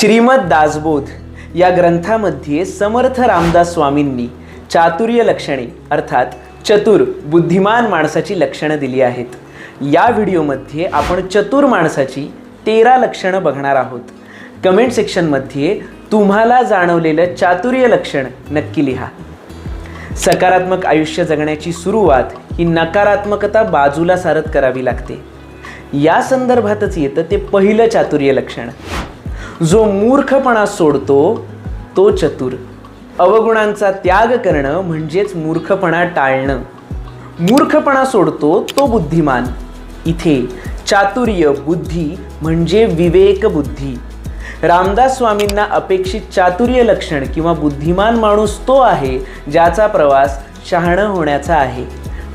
श्रीमद दासबोध. या ग्रंथामध्ये समर्थ रामदास स्वामींनी चातुर्य लक्षणे अर्थात चतुर बुद्धिमान माणसाची लक्षणं दिली आहेत. या व्हिडिओमध्ये आपण चतुर माणसाची तेरा लक्षणं बघणार आहोत. कमेंट सेक्शनमध्ये तुम्हाला जाणवलेलं चातुर्य लक्षण नक्की लिहा. सकारात्मक आयुष्य जगण्याची सुरुवात ही नकारात्मकता बाजूला सारत करावी लागते. या संदर्भातच येतं ते पहिलं चातुर्य लक्षण. जो मूर्खपणा सोडतो तो चतुर. अवगुणांचा त्याग करणं म्हणजेच मूर्खपणा टाळणं. मूर्खपणा सोडतो तो बुद्धिमान. इथे चातुर्य बुद्धी म्हणजे विवेक बुद्धी. रामदास स्वामींना अपेक्षित चातुर्य लक्षण किंवा बुद्धिमान माणूस तो आहे ज्याचा प्रवास शहाणं होण्याचा आहे.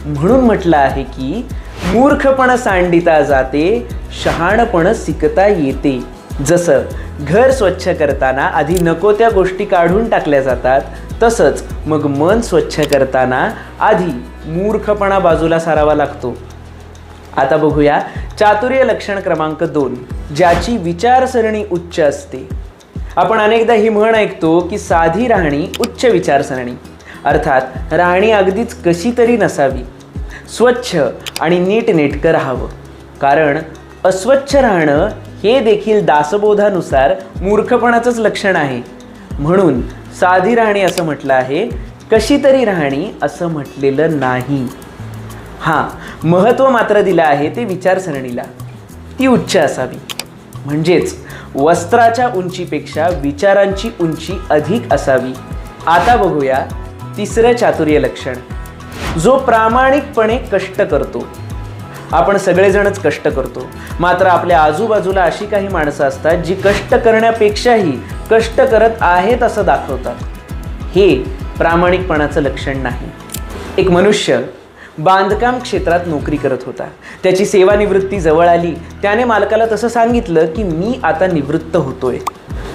म्हणून म्हटलं आहे की मूर्खपण सांडिता जाते शहाणपण सिकता येते. जसं घर स्वच्छ करताना आधी नको त्या गोष्टी काढून टाकल्या जातात तसंच मग मन स्वच्छ करताना आधी मूर्खपणा बाजूला सारावा लागतो. आता बघूया चातुर्य लक्षण क्रमांक दोन ज्याची विचारसरणी उच्च असते. आपण अनेकदा ही म्हण ऐकतो की साधी राहणी उच्च विचारसरणी अर्थात राहणी अगदीच कशी तरी नसावी. स्वच्छ आणि नीटनेटकं राहावं. कारण अस्वच्छ राहणं हे देखील दासबोधानुसार मूर्खपणाचंच लक्षण आहे. म्हणून साधी राहणी असं म्हटलं आहे कशी तरी राहणी असं म्हटलेलं नाही. हां महत्त्व मात्र दिलं आहे ते विचारसरणीला. ती उच्च असावी. म्हणजेच वस्त्राच्या उंचीपेक्षा विचारांची उंची अधिक असावी. आता बघूया तिसरं चातुर्य लक्षण. जो प्रामाणिकपणे कष्ट करतो. आपण सगळेजणच कष्ट करतो. मात्र आपल्या आजूबाजूला अशी काही माणसं असतात जी कष्ट करण्यापेक्षाही कष्ट करत आहेत असं दाखवतात. हे प्रामाणिकपणाचं लक्षण नाही. एक मनुष्य बांधकाम क्षेत्रात नोकरी करत होता. त्याची सेवानिवृत्ती जवळ आली. त्याने मालकाला तसं सांगितलं की मी आता निवृत्त होतोय.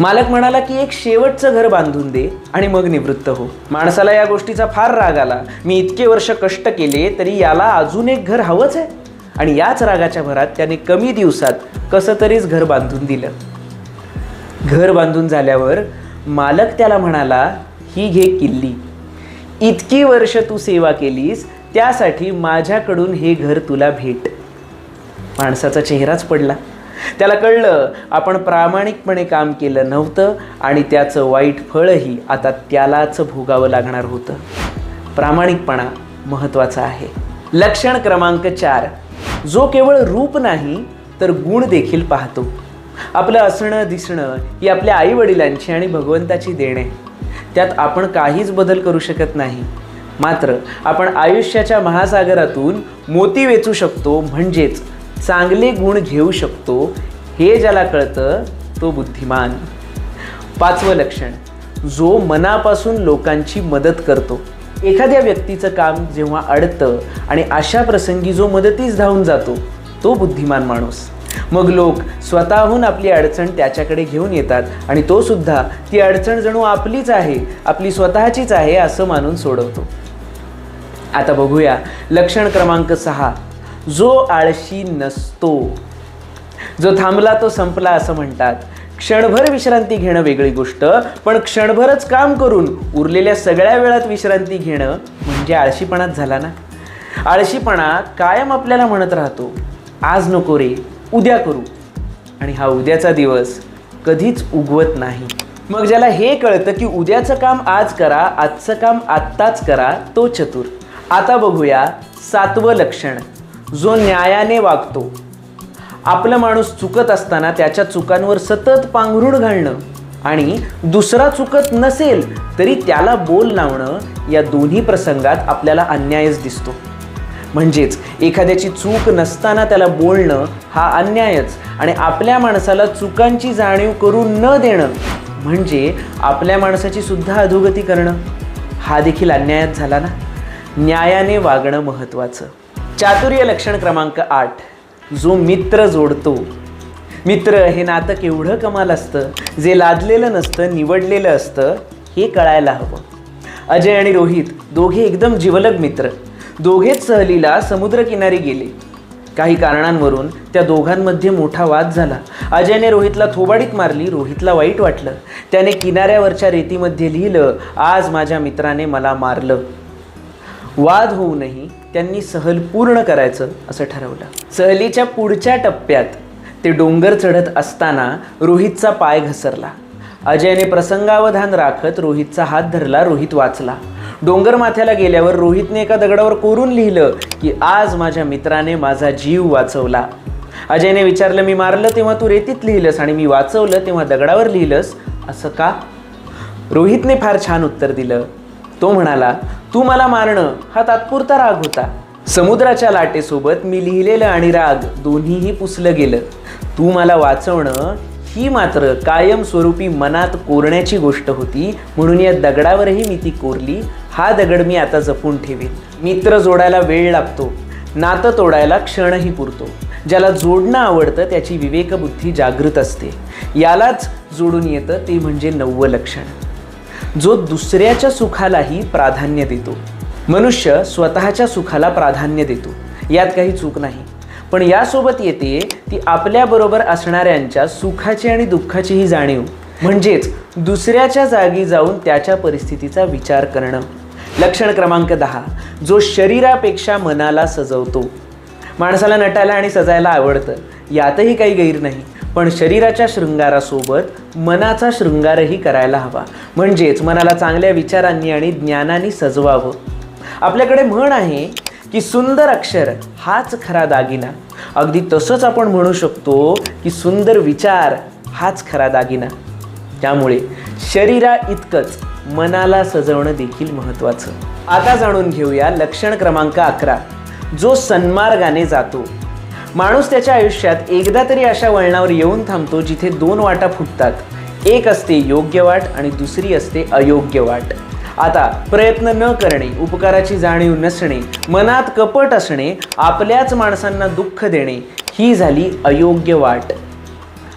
मालक म्हणाला की एक शेवटचं घर बांधून दे आणि मग निवृत्त हो. माणसाला या गोष्टीचा फार राग आला. मी इतके वर्ष कष्ट केले तरी याला अजून एक घर हवंच आहे. आणि याच रागाच्या भरात त्याने कमी दिवसात कसं तरीच घर बांधून दिलं. घर बांधून झाल्यावर मालक त्याला म्हणाला ही घे किल्ली. इतकी वर्ष तू सेवा केलीस त्यासाठी माझ्याकडून हे घर तुला भेट. माणसाचा चेहराच पडला. त्याला कळलं आपण प्रामाणिकपणे काम केलं नव्हतं आणि त्याचं वाईट फळही आता त्यालाच भोगावं लागणार होतं. प्रामाणिकपणा महत्त्वाचा आहे. लक्षण क्रमांक चार. जो केवळ रूप नाही तर गुण देखील पाहतो. आपलं असणं दिसणं ही आपल्या आईवडिलांची आणि भगवंताची देणे त्यात आपण काहीच बदल करू शकत नाही. मात्र आपण आयुष्याच्या महासागरातून मोती वेचू शकतो म्हणजेच चांगले गुण घेऊ शकतो हे ज्याला कळतं तो बुद्धिमान. पाचवं लक्षण जो मनापासून लोकांची मदत करतो. एखाद्या व्यक्तीचं काम जेव्हा अडतं आणि अशा प्रसंगी जो मदतीस धावून जातो तो बुद्धिमान माणूस. मग लोक स्वतःहून आपली अडचण त्याच्याकडे घेऊन येतात आणि तो सुद्धा ती अडचण जणू आपलीच आहे आपली स्वतःचीच आहे असं मानून सोडवतो. आता बघूया लक्षण क्रमांक सहा. जो आळशी नसतो. जो थांबला तो संपला असं म्हणतात. क्षणभर विश्रांती घेणं वेगळी गोष्ट पण क्षणभरच काम करून उरलेल्या सगळ्या वेळात विश्रांती घेणं म्हणजे आळशीपणाच झाला ना? आळशीपणा कायम आपल्याला म्हणत राहतो आज नको रे उद्या करू. आणि हा उद्याचा दिवस कधीच उगवत नाही. मग ज्याला हे कळतं की उद्याचं काम आज करा आजचं काम आत्ताच करा तो चतुर. आता बघूया सातवं लक्षण. जो न्यायाने वागतो आपला माणूस चुकत असताना त्याच्या चुकांवर सतत पांघरूण घालणं आणि दुसरा चुकत नसेल तरी त्याला बोल लावणं या दोन्ही प्रसंगात आपल्याला अन्यायच दिसतो. म्हणजेच एखाद्याची चूक नसताना त्याला बोलणं हा अन्यायच आणि आपल्या माणसाला चुकांची जाणीव करून न देणं म्हणजे आपल्या माणसाची सुद्धा अधोगती करणं. हा देखील अन्यायच झाला ना? न्यायाने वागणं महत्त्वाचं. चातुर्य लक्षण क्रमांक आठ. जो मित्र जोडतो. मित्र हे नातं केवढं कमाल असतं? जे लादलेलं नसतं निवडलेलं असतं हे कळायला हवं. अजय आणि रोहित दोघे एकदम जिवलग मित्र. दोघेच सहलीला समुद्रकिनारी गेले. काही कारणांवरून त्या दोघांमध्ये मोठा वाद झाला. अजयने रोहितला थोबाडीत मारली रोहितला वाईट वाटलं. त्याने किनाऱ्यावरच्या रेतीमध्ये लिहिलं आज माझ्या मित्राने मला मारलं. वाद होऊनही त्यांनी सहल पूर्ण करायचं असं ठरवलं. सहलीच्या पुढच्या टप्प्यात ते डोंगर चढत असताना रोहितचा पाय घसरला. अजयने प्रसंगावधान राखत रोहितचा हात धरला रोहित वाचला. डोंगर माथ्याला गेल्यावर रोहितने एका दगडावर कोरून लिहिलं की आज माझ्या मित्राने माझा जीव वाचवला. अजयने विचारलं मी मारलं तेव्हा तू रेतीत लिहिलंस आणि मी वाचवलं तेव्हा दगडावर लिहिलंस असं का? रोहितने फार छान उत्तर दिलं तो म्हणाला तू मला मारणं. हा तात्पुरता राग होता. समुद्राच्या लाटेसोबत मी लिहिलेलं आणि राग दोन्हीही पुसलं गेलं. तू मला वाचवणं ही मात्र कायमस्वरूपी मनात कोरण्याची गोष्ट होती म्हणून या दगडावरही मी ती कोरली. हा दगड मी आता जपून ठेवेन. मित्र जोडायला वेळ लागतो. नातं तोडायला क्षणही पुरतो. ज्याला जोडणं आवडतं त्याची विवेकबुद्धी जागृत असते. यालाच जोडून येतं ते म्हणजे नववं लक्षण. जो दुसऱ्याच्या सुखालाही प्राधान्य देतो. मनुष्य स्वतःच्या सुखाला प्राधान्य देतो. यात काही चूक नाही. पण यासोबत येते ती आपल्याबरोबर असणाऱ्यांच्या सुखाची आणि दुःखाचीही जाणीव. म्हणजेच दुसऱ्याच्या जागी जाऊन त्याच्या परिस्थितीचा विचार करणं. लक्षण क्रमांक दहा. जो शरीरापेक्षा मनाला सजवतो. माणसाला नटायला आणि सजायला आवडतं. यातही काही गैर नाही. पण शरीराच्या शृंगारासोबत मनाचा शृंगारही करायला हवा. म्हणजेच मनाला चांगल्या विचारांनी आणि ज्ञानाने सजवावं. आपल्याकडे म्हण आहे की सुंदर अक्षर हाच खरा दागिना. अगदी तसंच आपण म्हणू शकतो की सुंदर विचार हाच खरा दागिना. त्यामुळे शरीरा इतकंच मनाला सजवणं देखील महत्त्वाचं. आता जाणून घेऊया लक्षण क्रमांक अकरा जो सन्मार्गाने जातो. माणूस त्याच्या आयुष्यात एकदा तरी अशा वळणावर येऊन थांबतो जिथे दोन वाटा फुटतात. एक असते योग्य वाट आणि दुसरी असते अयोग्य वाट. आता प्रयत्न न करणे उपकाराची जाणीव नसणे मनात कपट असणे आपल्याच माणसांना दुःख देणे ही झाली अयोग्य वाट.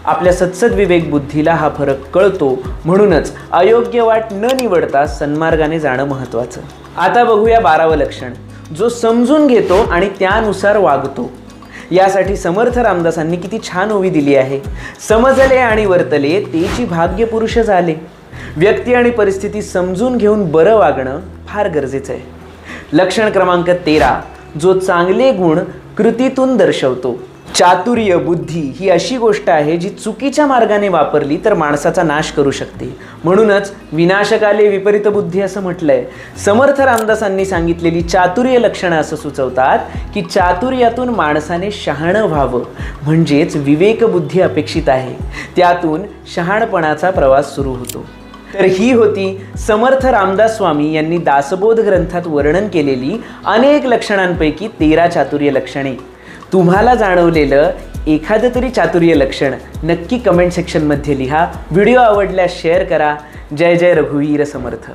आपल्या सत्सद विवेक बुद्धीला हा फरक कळतो. म्हणूनच अयोग्य वाट न निवडता सन्मार्गाने जाणं महत्त्वाचं. आता बघूया बारावं लक्षण. जो समजून घेतो आणि त्यानुसार वागतो. यासाठी समर्थ रामदासांनी किती छान ओवी दिली आहे. समजले आणि वर्तले तेची भाग्य पुरुष झाले. व्यक्ती आणि परिस्थिती समजून घेऊन बरं वागणं फार गरजेचं आहे. लक्षण क्रमांक तेरा जो चांगले गुण कृतीतून दर्शवतो. चातुर्य बुद्धी ही अशी गोष्ट आहे जी चुकीच्या मार्गाने वापरली तर माणसाचा नाश करू शकते. म्हणूनच विनाशकाले विपरीत बुद्धी असं म्हटलंय. समर्थ रामदासांनी सांगितलेली चातुर्य लक्षणं असं सुचवतात की चातुर्यातून माणसाने शहाणं व्हावं. म्हणजेच विवेकबुद्धी अपेक्षित आहे. त्यातून शहाणपणाचा प्रवास सुरू होतो. तर ही होती समर्थ रामदास स्वामी यांनी दासबोध ग्रंथात वर्णन केलेली अनेक लक्षणांपैकी तेरा चातुर्य लक्षणे. तुम्हाला जाणवलेलं एखादं तरी चातुर्य लक्षण नक्की कमेंट सेक्शनमध्ये लिहा. व्हिडिओ आवडल्यास शेअर करा. जय जय रघुवीर समर्थ.